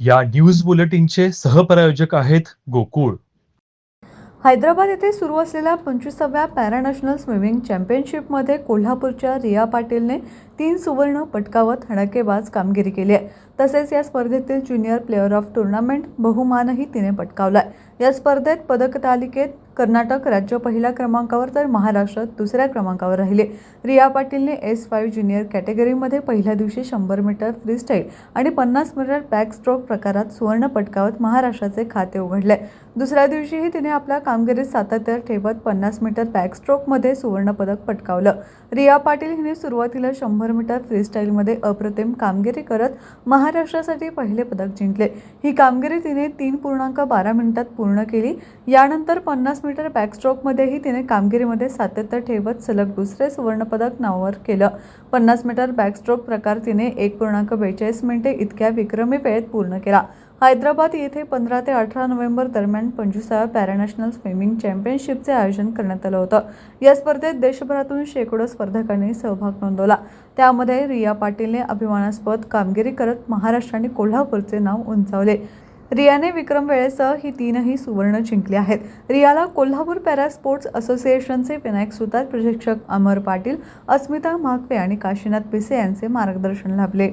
या न्यूज बुलेटिनचे सहप्रायोजक आहेत गोकुळ. हैदराबाद येथे सुरू असलेल्या पंचवीसाव्या पॅरानॅशनल स्विमिंग चॅम्पियनशिपमध्ये कोल्हापूरच्या रिया पाटीलने तीन सुवर्ण पटकावत हणकेबाज कामगिरी केली आहे. तसेच या स्पर्धेतील ज्युनियर प्लेअर ऑफ टुर्नामेंट बहुमानही तिने पटकावला आहे या स्पर्धेत पदकतालिकेत कर्नाटक राज्य पहिल्या क्रमांकावर तर महाराष्ट्र दुसऱ्या क्रमांकावर राहिले. रिया पाटीलने एस फाईव्ह ज्युनियर कॅटेगरीमध्ये पहिल्या दिवशी शंभर मीटर फ्रीस्टाईल आणि पन्नास मीटर बॅकस्ट्रोक प्रकारात सुवर्ण पटकावत महाराष्ट्राचे खाते उघडले. दुसऱ्या दिवशीही तिने आपल्या कामगिरीत सातत्य ठेवत पन्नास मीटर बॅकस्ट्रोकमध्ये सुवर्णपदक पटकावलं. रिया पाटील हिने सुरुवातीला शंभर मीटर फ्रीस्टाईलमध्ये अप्रतिम कामगिरी करत महाराष्ट्रासाठी पहिले पदक जिंकले. ही कामगिरी तिने तीन पूर्णांक बारा मिनिटात पूर्ण केली. यानंतर पन्नास मीटर बॅकस्ट्रोकमध्येही तिने कामगिरीमध्ये सातत्य ठेवत सलग दुसरे सुवर्णपदक नावावर केलं. पन्नास मीटर बॅकस्ट्रोक प्रकार तिने एक पूर्णांक बेचाळीस मिनिटे इतक्या विक्रमी वेळेत पूर्ण केला. हैदराबाद येथे पंधरा ते अठरा नोव्हेंबर दरम्यान पंचवीसाव्या पॅरानॅशनल स्विमिंग चॅम्पियनशिपचे आयोजन करण्यात आलं होतं. या स्पर्धेत देशभरातून शेकडो स्पर्धकांनी सहभाग नोंदवला. त्यामध्ये रिया पाटीलने अभिमानास्पद कामगिरी करत महाराष्ट्र आणि कोल्हापूरचे नाव उंचावले. रियाने विक्रम वेळेसह ही तीनही सुवर्ण जिंकली आहेत. रियाला कोल्हापूर पॅरा स्पोर्ट्स असोसिएशनचे विनायक सुतार प्रशिक्षक अमर पाटील अस्मिता म्हाकवे आणि काशीनाथ पिसे यांचे मार्गदर्शन लाभले.